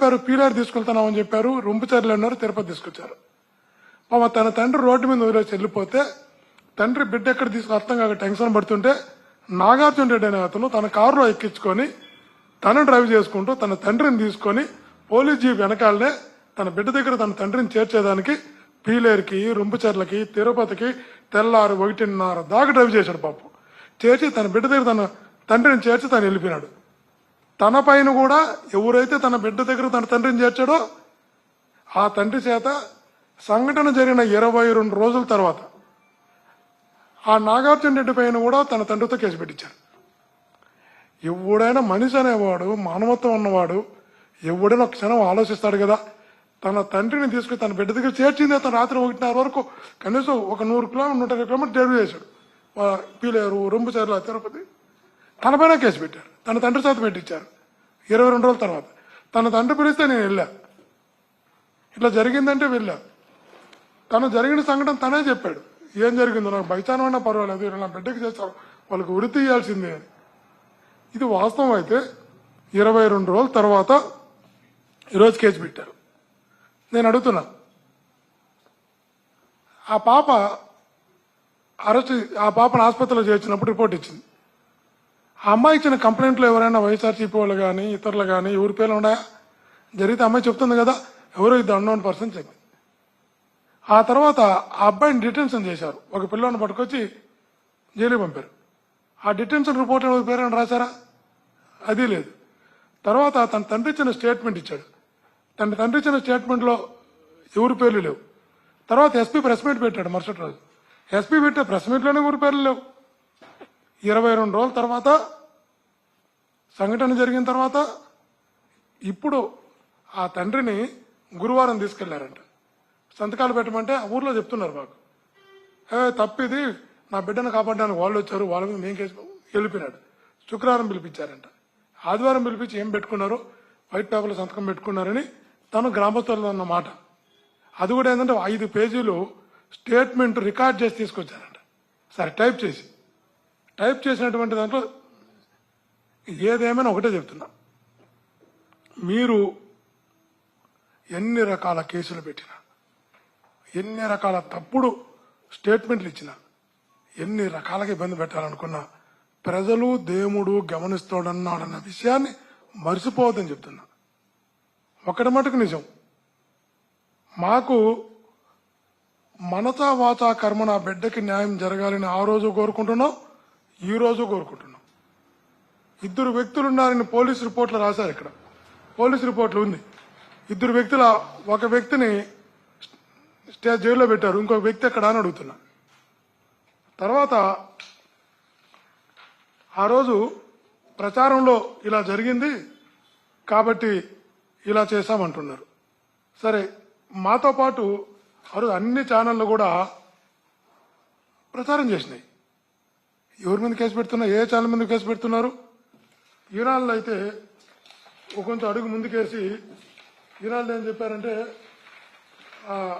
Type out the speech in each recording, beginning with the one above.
చెప్పారు పీలార్ తీసుకెళ్తున్నామని చెప్పారు రొంపుచర్లు అన్నారు తిరుపతి తీసుకొచ్చారు. పాప తన తండ్రి రోడ్డు మీద వదిలేసి వెళ్ళిపోతే తండ్రి బిడ్డ ఎక్కడ తీసుకు అర్థం కాక టెన్షన్ పడుతుంటే నాగార్జున రెడ్డి అనే అతను తన కారులో ఎక్కించుకొని తను డ్రైవ్ చేసుకుంటూ తన తండ్రిని తీసుకొని పోలీస్ జీప్ వెనకాలనే తన బిడ్డ దగ్గర తన తండ్రిని చేర్చేదానికి పీలేరుకి రొంపుచర్లకి తిరుపతికి తెల్లారు ఒకటిన్నర దాకా డ్రైవ్ చేశాడు పాపం. చేర్చి తన బిడ్డ దగ్గర తన తండ్రిని చేర్చి తను వెళ్ళిపోయినాడు. తన పైన కూడా ఎవరైతే తన బిడ్డ దగ్గర తన తండ్రిని చేర్చాడో ఆ తండ్రి చేత సంఘటన జరిగిన ఇరవై రెండు రోజుల తర్వాత ఆ నాగార్జున రెడ్డి పైన కూడా తన తండ్రితో కేసు పెట్టించారు. ఎవడైనా మనిషి అనేవాడు మానవత్వం ఉన్నవాడు ఎవడైనా ఒక క్షణం ఆలోచిస్తాడు కదా తన తండ్రిని తీసుకుని తన బిడ్డ దగ్గర చేర్చింది అతను రాత్రి ఒకటిన్నర వరకు కనీసం ఒక నూరు కిలోమీటర్ నూట ఇరవై కిలోమీటర్ డ్రైవ్ చేశాడు. పీలేరు రొంబుచర్ల తిరుపతి. తన పైన కేసు పెట్టారు. తన తండ్రి చేత పెట్టించారు. ఇరవై రెండు రోజుల తర్వాత. తన తండ్రి పిలిస్తే నేను వెళ్ళా. ఇట్లా జరిగిందంటే వెళ్ళా. తను జరిగిన సంఘటన తనే చెప్పాడు. ఏం జరిగిందో నాకు అయినా పర్వాలేదు ఇలా నా బిడ్డకి చేస్తారు వాళ్ళకి వృత్తి తీయాల్సిందే అని. ఇది వాస్తవం అయితే ఇరవై రెండు రోజుల తర్వాత ఈరోజు కేసు పెట్టారు. నేను అడుగుతున్నా. ఆ పాప అరెస్ట్ ఆ పాపను ఆసుపత్రిలో చేర్చినప్పుడు రిపోర్ట్ ఇచ్చింది. ఆ అమ్మాయి ఇచ్చిన కంప్లైంట్లు ఎవరైనా వైఎస్ఆర్సీపీ వాళ్ళు కానీ ఇతరులు కానీ ఎవరి పేర్లు ఉన్నాయా? జరిగితే అమ్మాయి చెప్తుంది కదా ఎవరో ఇద్దరు అన్నోన్ పర్సన్ చెప్పింది ఆ తర్వాత ఆ అబ్బాయిని డిటెన్షన్ చేశారు. ఒక పిల్లని పట్టుకొచ్చి జైలుకి పంపారు. ఆ డిటెన్షన్ రిపోర్ట్ ఎవరి పేరైనా రాశారా? అది లేదు. తర్వాత తన తండ్రి ఇచ్చిన స్టేట్మెంట్ ఇచ్చాడు. తన తండ్రి ఇచ్చిన స్టేట్మెంట్లో ఎవరి పేర్లు లేవు. తర్వాత ఎస్పీ ప్రెస్ మీట్ పెట్టాడు మరుసటి రోజు. ఎస్పీ పెట్టే ప్రెస్ మీట్లోనే ఎవరి పేర్లు లేవు. ఇరవై రెండు రోజుల తర్వాత సంఘటన జరిగిన తర్వాత ఇప్పుడు ఆ తండ్రిని గురువారం తీసుకెళ్ళారంట. సంతకాలు పెట్టమంటే ఆ ఊర్లో చెప్తున్నారు మాకు. ఏ తప్పిది నా బిడ్డను కాపాడడానికి వాళ్ళు వచ్చారు వాళ్ళ మీద మేము కేసు వెళ్ళిపోయినాడు. శుక్రవారం పిలిపించారంట. ఆదివారం పిలిపించి ఏం పెట్టుకున్నారు? వైట్ పేపర్లో సంతకం పెట్టుకున్నారని తను గ్రామస్తులు అన్నమాట అది కూడా ఏంటంటే ఐదు పేజీలు స్టేట్మెంట్ రికార్డ్ చేసి తీసుకొచ్చారంట. సరే టైప్ చేసి. టైప్ చేసినటువంటి దాంట్లో ఏదేమైనా ఒకటే చెప్తున్నా. మీరు ఎన్ని రకాల కేసులు పెట్టినా ఎన్ని రకాల తప్పుడు స్టేట్మెంట్లు ఇచ్చినా ఎన్ని రకాలకి ఇబ్బంది పెట్టాలనుకున్నా ప్రజలు దేవుడు గమనిస్తాడన్నాడన్న విషయాన్ని మర్చిపోవద్దని చెప్తున్నా. ఒకటి మటుకు నిజం. మాకు మనతా వాచా కర్మ నా బిడ్డకి న్యాయం జరగాలని ఆ రోజు కోరుకుంటున్నాం. ఈ రోజు కోరుకుంటున్నాం. ఇద్దరు వ్యక్తులు ఉన్నారని పోలీస్ రిపోర్ట్లు రాశారు ఇక్కడ. పోలీస్ రిపోర్ట్లు ఉంది. ఇద్దరు వ్యక్తుల ఒక వ్యక్తిని స్టే జైల్లో పెట్టారు. ఇంకొక వ్యక్తి ఎక్కడ అని అడుగుతున్నా. తర్వాత ఆ రోజు ప్రచారంలో ఇలా జరిగింది కాబట్టి ఇలా చేశామంటున్నారు. సరే మాతో పాటు ఆ రోజు అన్ని ఛానళ్ళు కూడా ప్రచారం చేసినాయి. ఎవరి మీద కేసు పెడుతున్నారు ఏ ఛానల్ మీద కేసు పెడుతున్నారు? ఈనాళ్ళు అయితే కొంచెం అడుగు ముందుకేసి ఈనాళ్ళు ఏం చెప్పారంటే పాట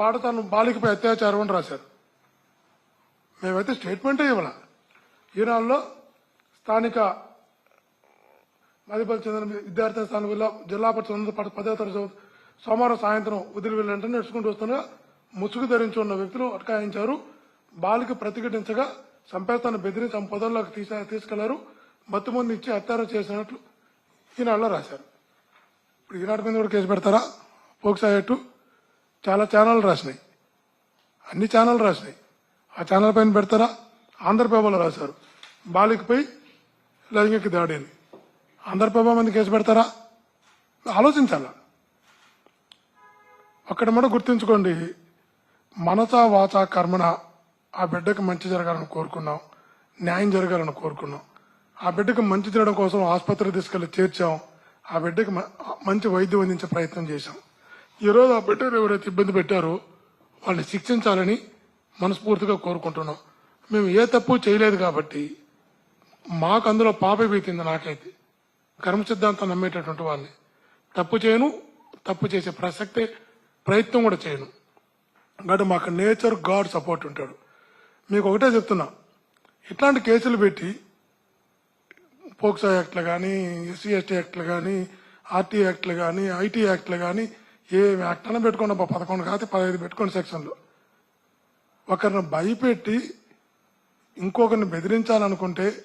పాడతాను బాలికపై అత్యాచారం అని రాశారు. మేమైతే స్టేట్మెంటే ఇవ్వాల. ఈనాళ్ళలో స్థానిక మదిపల్లి చెందిన విద్యార్థి స్థానం వల్ల జిల్లా పరిషత్ పదో తరగతి సోమవారం సాయంత్రం వదిలి వెళ్ళంటే నడుచుకుంటూ వస్తుండగా ముసుగు ధరించి ఉన్న వ్యక్తులు అటకాయించారు. బాలిక ప్రతిఘటించగా చంపేస్తాను బెదిరి తమ పొదల్లోకి తీసా తీసుకెళ్ళారు. మత్తు ముందు ఇచ్చి హత్యారం చేసినట్లు ఈనాడులో రాశారు. ఇప్పుడు ఈనాడు మీద కూడా కేసు పెడతారా? పోక్సాయట్టు చాలా ఛానళ్ళు రాసినాయి. అన్ని ఛానళ్ళు రాసినాయి. ఆ ఛానల్ పైన పెడతారా? ఆంధ్రప్రభలో రాశారు. బాలికపై లైంగిక దాడి అని. ఆంధ్రప్రభ మంది కేసు పెడతారా? ఆలోచించాలా. అక్కడ కూడా గుర్తుంచుకోండి. మనసా వాచ కర్మణ ఆ బిడ్డకు మంచి జరగాలని కోరుకున్నాం. న్యాయం జరగాలని కోరుకున్నాం. ఆ బిడ్డకు మంచి తినడం కోసం ఆసుపత్రి తీసుకెళ్ళి చేర్చాం. ఆ బిడ్డకు మంచి వైద్యం అందించే ప్రయత్నం చేశాం. ఈరోజు ఆ బిడ్డను ఎవరైతే ఇబ్బంది పెట్టారో వాళ్ళని శిక్షించాలని మనస్ఫూర్తిగా కోరుకుంటున్నాం. మేము ఏ తప్పు చేయలేదు కాబట్టి మాకు అందులో పాప పీతింది నాకైతే. కర్మ సిద్ధాంతం నమ్మేటటువంటి వాళ్ళని. తప్పు చేయను తప్పు చేసే ప్రసక్తే ప్రయత్నం కూడా చేయను. కాబట్టి మాకు నేచర్ గాడ్ సపోర్ట్ ఉంటాడు. మీకు ఒకటే చెప్తున్నా. ఇట్లాంటి కేసులు పెట్టి పోక్సో యాక్ట్లు కానీ ఎస్సీ ఎస్టీ యాక్ట్లు కానీ ఆర్టీ యాక్ట్లు కానీ ఐటీ యాక్ట్లు కానీ ఏ యాక్ట్ అయినా పెట్టుకోండి అబ్బా పదకొండు కాకపోతే పదహైదు పెట్టుకోండి సెక్షన్లు. ఒకరిని భయపెట్టి ఇంకొకరిని బెదిరించాలనుకుంటే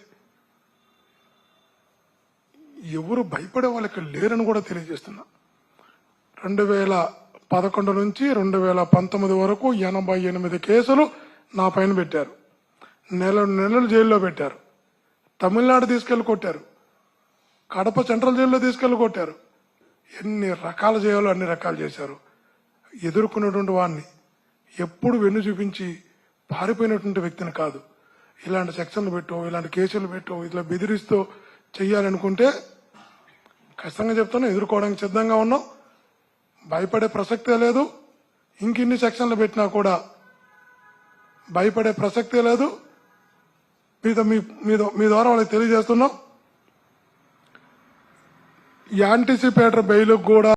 ఎవరు భయపడే వాళ్ళకి లేరని కూడా తెలియజేస్తున్నా. రెండు వేల పదకొండు నుంచి రెండు వేల పంతొమ్మిది వరకు ఎనభై ఎనిమిది కేసులు నా పైన పెట్టారు. నెల నెలలు జైల్లో పెట్టారు. తమిళనాడు తీసుకెళ్ళి కొట్టారు. కడప సెంట్రల్ జైల్లో తీసుకెళ్ళి కొట్టారు. ఎన్ని రకాలు చేయాలో అన్ని రకాలు చేశారు. ఎదుర్కొన్నటువంటి వాడిని ఎప్పుడు వెన్ను చూపించి పారిపోయినటువంటి వ్యక్తిని కాదు. ఇలాంటి సెక్షన్లు పెట్టో ఇలాంటి కేసులు పెట్టో ఇట్లా బెదిరిస్తూ చెయ్యాలనుకుంటే ఖచ్చితంగా చెప్తాను ఎదుర్కోవడానికి సిద్ధంగా ఉన్నాం. భయపడే ప్రసక్తే లేదు. ఇంకిన్ని సెక్షన్లు పెట్టినా కూడా భయపడే ప్రసక్తే లేదు. మీతో మీ మీద- మీ ద్వారా వాళ్ళకి తెలియజేస్తున్నాం. యాంటిసిపేటర్ బెయిల్ కూడా